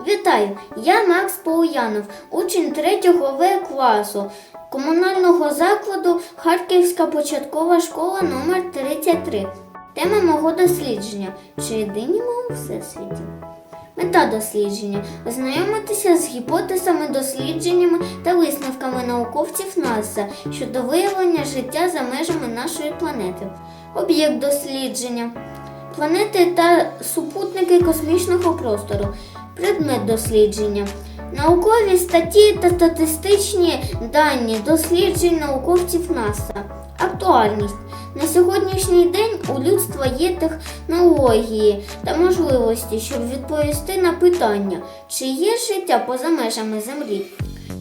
Вітаю! Я Макс Полуянов, учень 3 В класу комунального закладу Харківська початкова школа номер 33 Тема мого дослідження чи єдині ми у всесвіті. Мета дослідження ознайомитися з гіпотезами, дослідженнями та висновками науковців НАСА щодо виявлення життя за межами нашої планети. Об'єкт дослідження планети та супутники космічного простору, предмет дослідження, наукові статті та статистичні дані досліджень науковців НАСА, актуальність. На сьогоднішній день у людства є технології та можливості, щоб відповісти на питання, чи є життя поза межами Землі.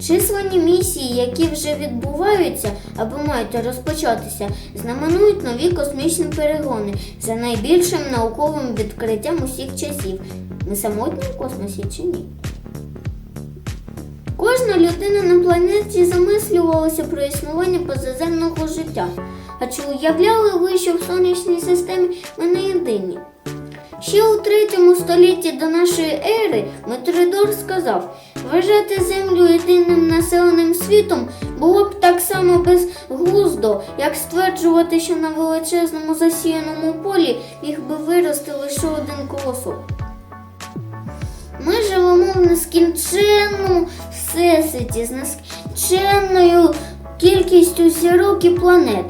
Численні місії, які вже відбуваються або мають розпочатися, знаменують нові космічні перегони за найбільшим науковим відкриттям усіх часів. Ми самотні в космосі чи ні? Кожна людина на планеті замислювалася про існування позаземного життя. А чи уявляли ви, що в сонячній системі ми не єдині? Ще у третьому столітті до нашої ери Метридор сказав, вважати землю єдиним населеним світом було б так само безглуздо, як стверджувати, що на величезному засіяному полі міг би вирости лише один колосок. Ми живемо в нескінченному всесвіті з нескінченною кількістю зірок і планет.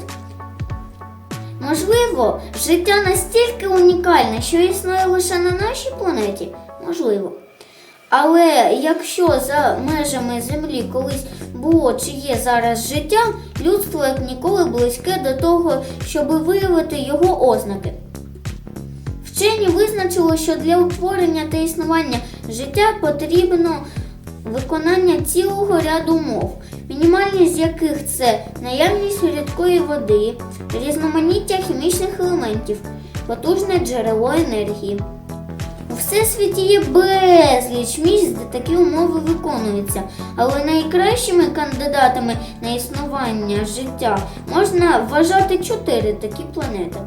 Можливо, життя настільки унікальне, що існує лише на нашій планеті? Можливо. Але якщо за межами Землі колись було чи є зараз життя, людство як ніколи близьке до того, щоб виявити його ознаки. Вчені визначили, що для утворення та існування життя потрібно виконання цілого ряду умов, мінімальність з яких це наявність рідкої води, різноманіття хімічних елементів, потужне джерело енергії. У всесвіті є безліч місць, де такі умови виконуються, але найкращими кандидатами на існування життя можна вважати чотири такі планети.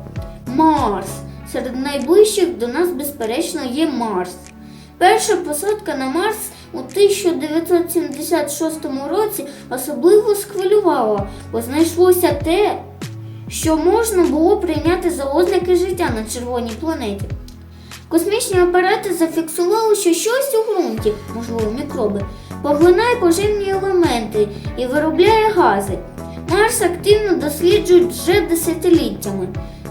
Марс. Серед найближчих до нас, безперечно, є Марс. Перша посадка на Марс у 1976 році особливо схвилювала, бо знайшлося те, що можна було прийняти за ознаки життя на червоній планеті. Космічні апарати зафіксували, що щось у ґрунті, можливо, мікроби, поглинає поживні елементи і виробляє гази. Марс активно досліджують вже десятиліттями.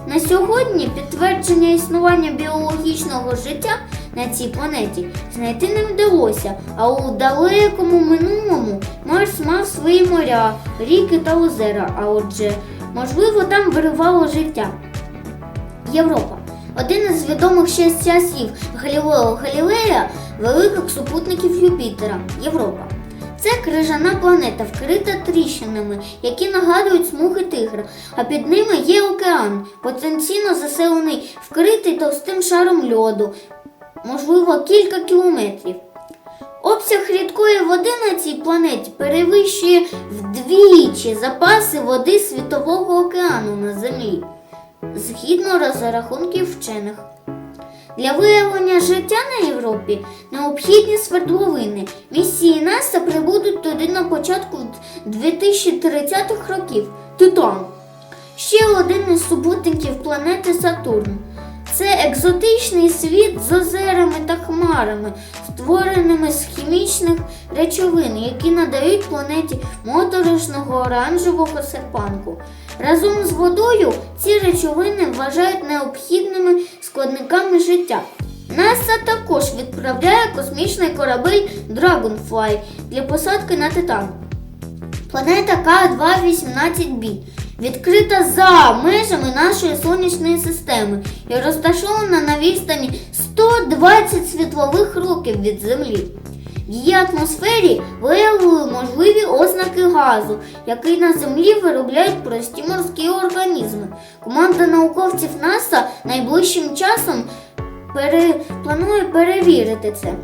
На сьогодні підтвердження існування біологічного життя на цій планеті знайти не вдалося, а у далекому минулому Марс мав свої моря, ріки та озера, а отже, можливо, там виривало життя. Європа. Один із відомих ще часів Галілео Галілея великих супутників Юпітера Європа. Крижана планета, вкрита тріщинами, які нагадують смуги тигра, а під ними є океан, потенційно заселений, вкритий товстим шаром льоду, можливо, кілька кілометрів. Обсяг рідкої води на цій планеті перевищує вдвічі запаси води Світового океану на Землі, згідно розрахунків вчених. Для виявлення життя на Європі необхідні свердловини. Місії НАСА прибудуть туди на початку 2030-х років. Титан. Ще один із супутників планети Сатурн. Це екзотичний світ з озерами та хмарами, створеними з хімічних речовин, які надають планеті моторошного оранжевого серпанку. Разом з водою ці речовини вважають необхідними складниками життя. НАСА також відправляє космічний корабель Dragonfly для посадки на Титан. Планета К218b відкрита за межами нашої сонячної системи і розташована на відстані 120 світлових років від Землі. В її атмосфері виявили можливі ознаки газу, який на землі виробляють прості морські організми. Команда науковців НАСА найближчим часом пере... планує перевірити це.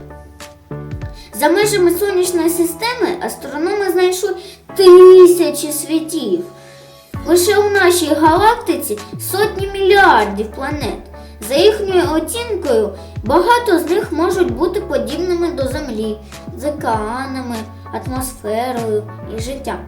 За межами сонячної системи астрономи знайшли тисячі світів. Лише у нашій галактиці сотні мільярдів планет. За їхньою оцінкою, Багато з них можуть бути подібними до Землі, з океанами, атмосферою і життям.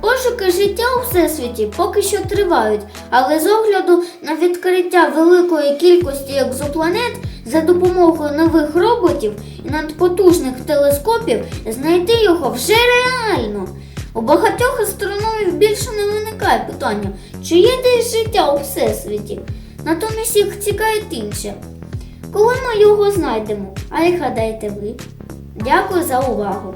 Пошуки життя у всесвіті поки що тривають, але з огляду на відкриття великої кількості екзопланет за допомогою нових роботів і надпотужних телескопів знайти його вже реально. У багатьох астрономів більше не виникає питання, чи є десь життя у всесвіті. Натомість їх цікавить інше. Коли ми його знайдемо? А як гадаєте ви? Дякую за увагу!